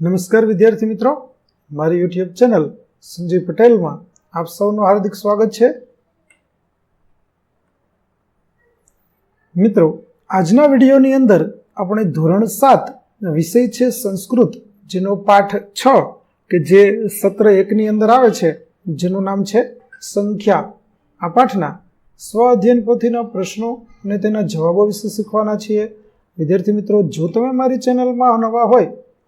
નમસ્કાર વિદ્યાર્થી મિત્રો. મારી યુટ્યુબ ચેનલ સંજય પટેલમાં આપ સૌનું હાર્દિક સ્વાગત છે. મિત્રો, આજના વિડીયોની અંદર આપણે ધોરણ સાત વિષય છે સંસ્કૃત, જેનો પાઠ છ કે જે સત્ર એકની અંદર આવે છે, જેનું નામ છે સંખ્યા. આ પાઠના સ્વ અધ્યયન પોથીના પ્રશ્નો અને તેના જવાબો વિશે શીખવાના છીએ. વિદ્યાર્થી મિત્રો, જો તમે મારી ચેનલમાં નવા હોય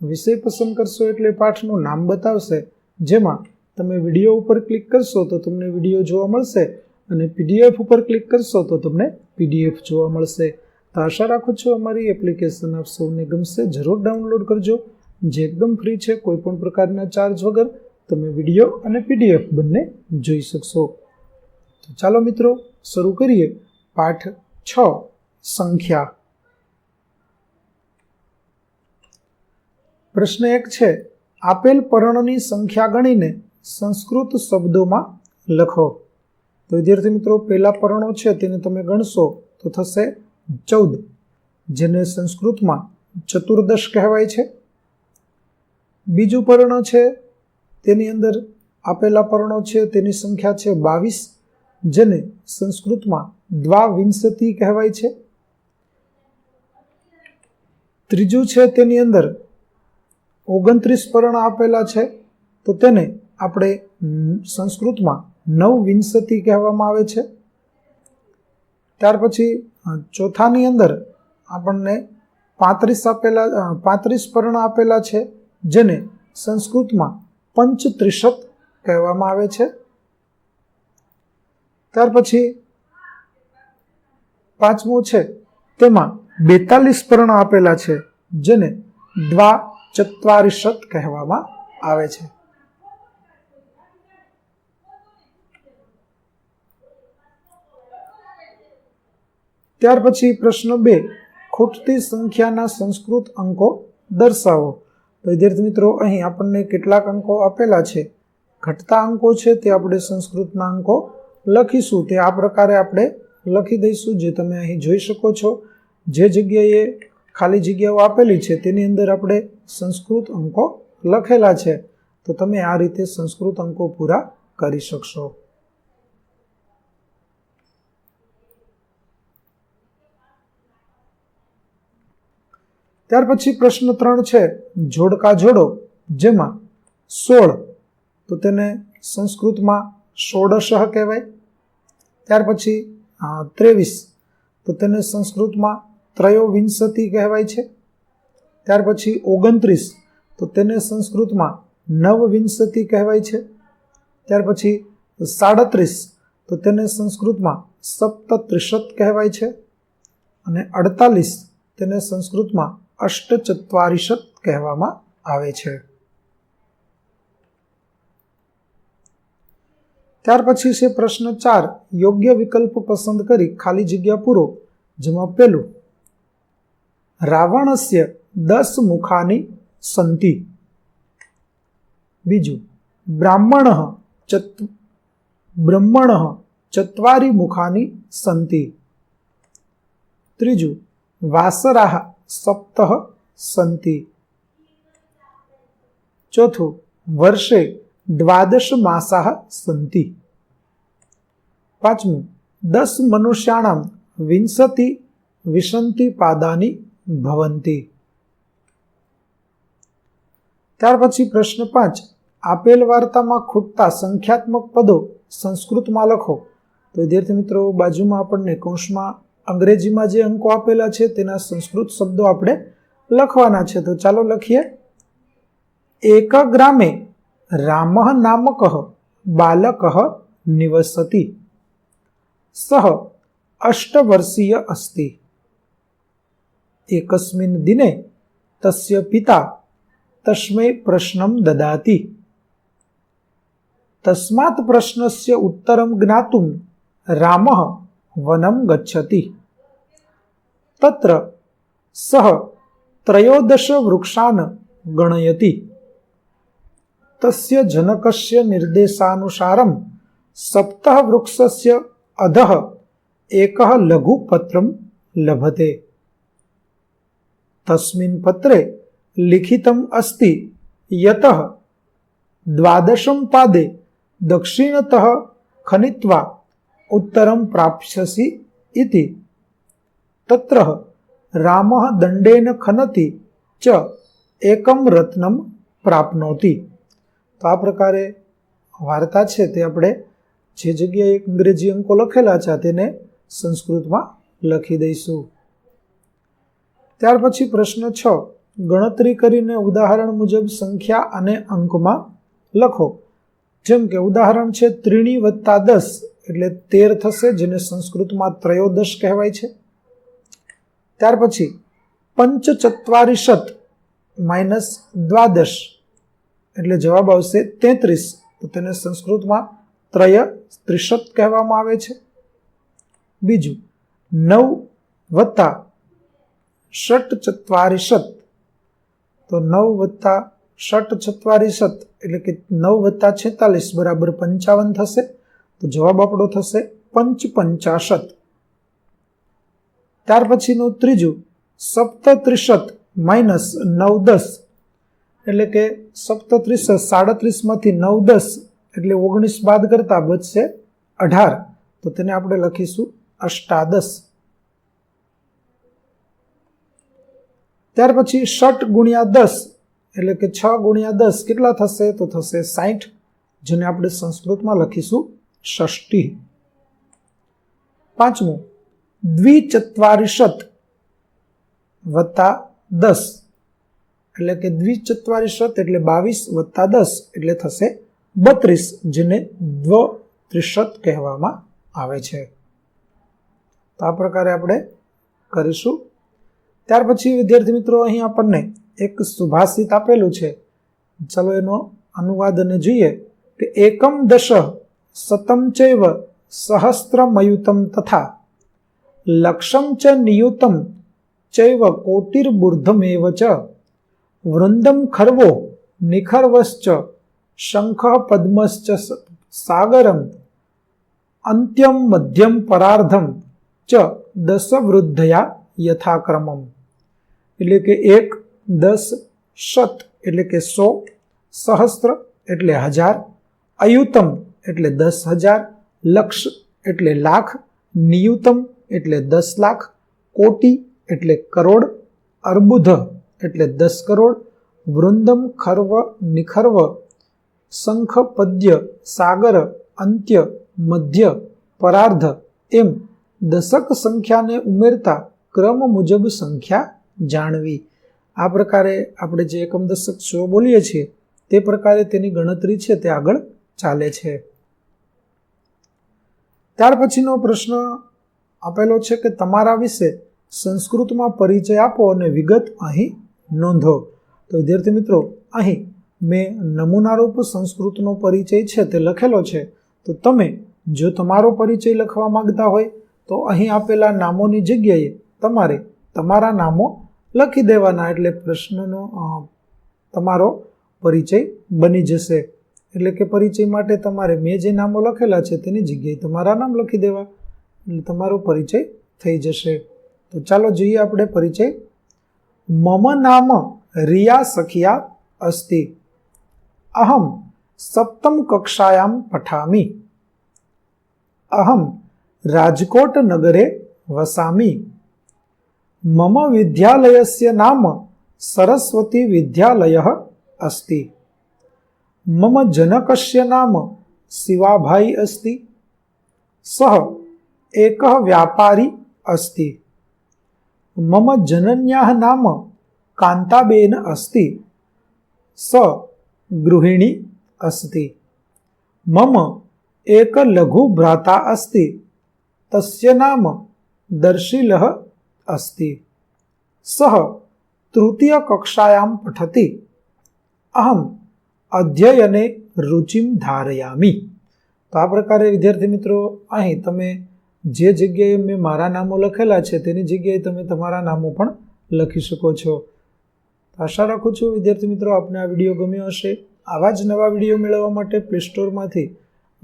વિષય પસંદ કરશો એટલે પાઠનું નામ બતાવશે, જેમાં તમે વીડિયો ઉપર ક્લિક કરશો તો તમને વીડિયો જોવા મળશે અને પીડીએફ ઉપર ક્લિક કરશો તો તમને પીડીએફ જોવા મળશે. તો આશા રાખું છું અમારી એપ્લિકેશન આપ સૌને ગમશે, જરૂર ડાઉનલોડ કરજો. જે એકદમ ફ્રી છે કોઈપણ પ્રકારના ચાર્જ વગર તમે વીડિયો અને પીડીએફ બંને જોઈ શકશો. તો ચાલો મિત્રો, શરૂ કરીએ. પાઠ છ, સંખ્યા પ્રશ્ન એક છે, આપેલ પર્ણની સંખ્યા ગણીને સંસ્કૃત શબ્દોમાં લખો. તો વિદ્યાર્થી મિત્રો, પહેલા પર્ણો છે તેને તમે ગણશો તો થશે ચૌદ, જેને સંસ્કૃતમાં ચતુર્દશ કહેવાય છે. બીજું પર્ણ છે, તેની અંદર આપેલા પર્ણો છે તેની સંખ્યા છે બાવીસ, જેને સંસ્કૃતમાં દ્વાવિંશતિ કહેવાય છે. ત્રીજું છે તેની અંદર ઓગણત્રીસ પર્ણ આપેલા છે, તો તેને આપણે સંસ્કૃતમાં નવવિંશતિ કહેવામાં આવે છે. ત્યાર પછી ચોથાની અંદર આપણને પાંત્રીસ આપેલા પાંત્રીસ પર્ણ આપેલા છે, જેને સંસ્કૃતમાં પંચત્રિશત કહેવામાં આવે છે. ત્યાર પછી, પાંચમું છે, તેમાં બેતાલીસ પર્ણ આપેલા છે, જેને દ્વા ચત્વારિશત કહેવામાં આવે છે. ત્યાર પછી પ્રશ્ન બે, ખૂટતી સંખ્યાના સંસ્કૃત અંકો દર્શાવો. તો વિદ્યાર્થી મિત્રો, અહીં આપણને કેટલાક અંકો આપેલા છે. ઘટતા અંકો છે તે આપણે સંસ્કૃતના અંકો લખીશું. તે આ પ્રકારે આપણે લખી દઈશું જે તમે અહીં જોઈ શકો છો. જે જગ્યાએ ખાલી જગ્યાઓ આપેલી છે તેની અંદર આપણે સંસ્કૃત અંકો લખેલા છે. તો તમે આ રીતે સંસ્કૃત અંકો પૂરા કરી શકશો. ત્યાર પછી પ્રશ્ન ત્રણ છે. જોડકા જોડો, જેમાં સોળ, તો તેને સંસ્કૃતમાં ષોડશ કહેવાય. ત્યાર પછી ત્રેવીસ, તો તેને સંસ્કૃતમાં ત્રયોવિંશતિ કહેવાય છે. ત્યાર પછી ઓગણત્રીસ. તો તેને સંસ્કૃતમાં નવવિંશતિ કહેવાય છે. ત્યાર પછી સાડત્રીસ. તો તેને સંસ્કૃતમાં સપ્તત્રિશત કહેવાય છે. અને અડતાલીસ તેને સંસ્કૃતમાં અષ્ટચત્વારિશત કહેવામાં આવે છે. ત્યાર પછી છે પ્રશ્ન ચાર. યોગ્ય વિકલ્પ પસંદ કરી ખાલી જગ્યા પૂરો, જેમાં પેલું રાવણસ્ય દસ મુખાની સંતિ બીજું, બ્રાહ્મણ ચત, બ્રહ્મણ ચત્વારી મુખાની સંતિ ત્રીજું વાસરાહ સપ્ત સંતિ ચોથું, વર્ષે દ્વાદશ માસા સંતિ પાંચમું, દસ મનુષ્યાણામ વિંશતિ વિશંતિ પાદાની ભવંતી. ત્યાર પછી પ્રશ્ન પાંચ. આપેલ વાર્તામાં ખૂટતા સંખ્યાત્મક પદો સંસ્કૃતમાં લખો. તો વિદ્યાર્થી મિત્રો, બાજુમાં આપણને કૌંસમાં અંગ્રેજીમાં જે અંકો આપેલા છે તેના સંસ્કૃત શબ્દો આપણે લખવાના છે. તો ચાલો લખીએ. એક ગ્રામે રામ નામક બાલક નિવસતિ. સહ અષ્ટવર્ષીય અસ્તિ. એકસ્મિન દિને તસ્ય પિતા તસ્મૈ પ્રશ્નમ દદાતિ તસ્માત પ્રશ્નસ્ય ઉત્તરમ જ્ઞાતું રામ વનમ ગચ્છતિ તત્ર સહ ત્રયોદશ વૃક્ષાન ગણયતિ તસ્ય જનકસ્ય નિર્દેશાનુસારમ સપ્ત વૃક્ષસ્ય અધઃ એક લઘુપત્રમ લભતે તસ્મિન પત્રે લિખિતમ અસ્તિ યતઃ દ્વાદશમ પાદે દક્ષિણતઃ ખનિત્વા ઉત્તરમ પ્રાપ્સ્યસि ઇતિ તત્ર રામ દંડેન ખનતિ ચ એકમ રત્નમ પ્રાપ્નોતિ તો આ પ્રકારે વાર્તા છે તે આપણે જે જગ્યાએ અંગ્રેજી અંકો લખેલા છે તેને સંસ્કૃતમાં લખી દઈશું ત્યાર પછી પ્રશ્ન છ ગણતરી કરીને ઉદાહરણ મુજબ સંખ્યા અને અંકમાં લખો. જેમ કે ઉદાહરણ છે ત્રીણી વત્તા દસ એટલે તેર થશે, જેને સંસ્કૃતમાં ત્રયોદશ કહેવાય છે. ત્યાર પછી પંચચત્વારિશત માઇનસ દ્વાદશ એટલે જવાબ આવશે તેત્રીસ. તો તેને સંસ્કૃતમાં ત્રય ત્રિશત કહેવામાં આવે છે. બીજું, નવ વત્તા ષટ ચત્વારિશત તો નવ વત્તા ષટ ચત્વારિશત એટલે કે નવ વત્તા છેતાલીસ બરાબર પંચાવન થશે. તો જવાબ આપણો થશે પંચ પંચાશત ત્યાર પછીનું ત્રીજું સપ્તત્રિશત માઇનસ નવ દસ, એટલે કે સપ્તત્રીસ સાડત્રીસમાંથી નવ દસ, એટલે ઓગણીસ બાદ કરતા બચશે અઢાર. તો તેને આપણે લખીશું અષ્ટાદશ. ત્યાર પછી ષટ ગુણ્યા દસ, એટલે કે છ ગુણ્યા દસ કેટલા થશે? તો થશે સાઠ જેને આપણે સંસ્કૃતમાં લખીશું ષષ્ટી પાંચમું દ્વિચત્વારિશત વત્તા દસ, એટલે કે દ્વિચત્વારિશત એટલે બાવીસ વત્તા દસ, એટલે થશે બત્રીસ, જેને દ્વ ત્રિશત કહેવામાં આવે છે. તો આ પ્રકારે આપણે કરીશું ત્યાર પછી વિદ્યાર્થી મિત્રો, અહીં આપણને એક સુભાષિત આપેલું છે. ચલો એનો અનુવાદ અને જોઈએ કે એકમ દશ સતમ ચૈવ સહસ્ત્રમયુતમ તથા લક્ષમ ચ નિયુતમ ચૈવ કોટિર્બુર્ધમેવ ચ વૃંદમ ખર્વો નિખર્વશ્ચ શંખ પદ્મશ્ચ સાગરમ અંત્યમ મધ્યમ પરાર્ધમ ચ દશવૃદ્ધયા યથાક્રમમ. એટલે કે એક, દસ શત એટલે કે સો, સહસ્ત્ર, એટલે હજાર, અયુતમ, એટલે દસ હજાર, લક્ષ, એટલે લાખ, નિયુતમ, એટલે દસ લાખ, કોટી, એટલે કરોડ, અર્બુધ, એટલે દસ કરોડ, વૃંદમ, ખર્વ, નિખર્વ, શંખ, પદ્ય, સાગર, અંત્ય, મધ્ય, પરાર્ધ, એમ દશક સંખ્યાને ઉમેરતા ક્રમ મુજબ સંખ્યા જાણવી. આ પ્રકારે આપણે જે એકમ સો બોલીએ છીએ, તે પ્રકારે તેની ગણતરી છે તે આગળ ચાલે છે. ત્યાર પછીનો પ્રશ્ન આપેલો છે કે તમારા વિશે સંસ્કૃતમાં પરિચય આપો અને વિગત અહીં નોંધો. તો વિદ્યાર્થી મિત્રો, અહીં મેં નમૂનારૂપ સંસ્કૃતનો પરિચય છે તે લખેલો છે. તો તમે જો તમારો પરિચય લખવા માંગતા હોય, તો અહીં આપેલા નામોની જગ્યાએ તમારે તમારા નામો લખી દેવાના એટલે પ્રશ્નનો તમારો પરિચય બની જશે. એટલે કે પરિચય માટે તમારે મેં જે નામો લખેલા છે તેની જગ્યાએ તમારા નામ લખી દેવા. એટલે તમારો પરિચય થઈ જશે. તો ચાલો જોઈએ આપણે પરિચય. મમ નામ રિયા સખિયા અસ્તિ. અહમ સપ્તમ કક્ષાયામ પઠામી. અહમ રાજકોટ નગરે વસામી. મમ વિદ્યાલયસ્ય નામ સરસ્વતી વિદ્યાલય અસ્તિ મમ જનકસ્ય નામ શિવાભાઈ અસ્તિ સહ એક વ્યાપારી અસ્તિ મમ જનન્યા નામ કાંતાબેન અસ્તિ સ ગૃહિણી અસ્તિ મમ એક લઘુ ભ્રાતા અસ્તિ તસ્ય નામ દર્શિલહ अस्ति सः तृतीयकक्षायां पठति અહમ અધ્યયને રુચિમ ધારયામી તો આ પ્રકારે વિદ્યાર્થી મિત્રો અહીં તમે જે જગ્યાએ મેં મારા નામો લખેલા છે તેની જગ્યાએ તમે તમારા નામો પણ લખી શકો છો આશા રાખું છું વિદ્યાર્થી મિત્રો આપને આ વિડીયો ગમ્યો હશે આવા જ નવા વિડીયો મેળવવા માટે પ્લે સ્ટોરમાંથી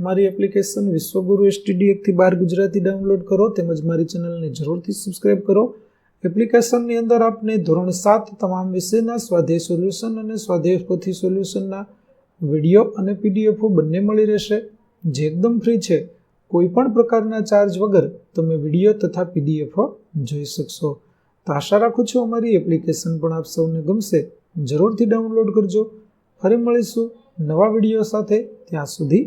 મારી એપ્લિકેશન વિશ્વગુરુ એસટીડી એકથી બાર ગુજરાતી ડાઉનલોડ કરો તેમજ મારી ચેનલને જરૂરથી સબસ્ક્રાઇબ કરો. એપ્લિકેશનની અંદર આપને ધોરણ સાત તમામ વિષયના સ્વાધ્યાય સોલ્યુશન અને સ્વાધ્યાય પોથી સોલ્યુશનના વીડિયો અને પીડીએફો બંને મળી રહેશે. જે એકદમ ફ્રી છે, કોઈ પણ પ્રકારના ચાર્જ વગર તમે વીડિયો તથા પીડીએફો જોઈ શકશો. તો આશા રાખું છું અમારી એપ્લિકેશન પણ આપ સૌને ગમશે. જરૂરથી ડાઉનલોડ કરજો. ફરી મળીશું નવા વીડિયો સાથે. ત્યાં સુધી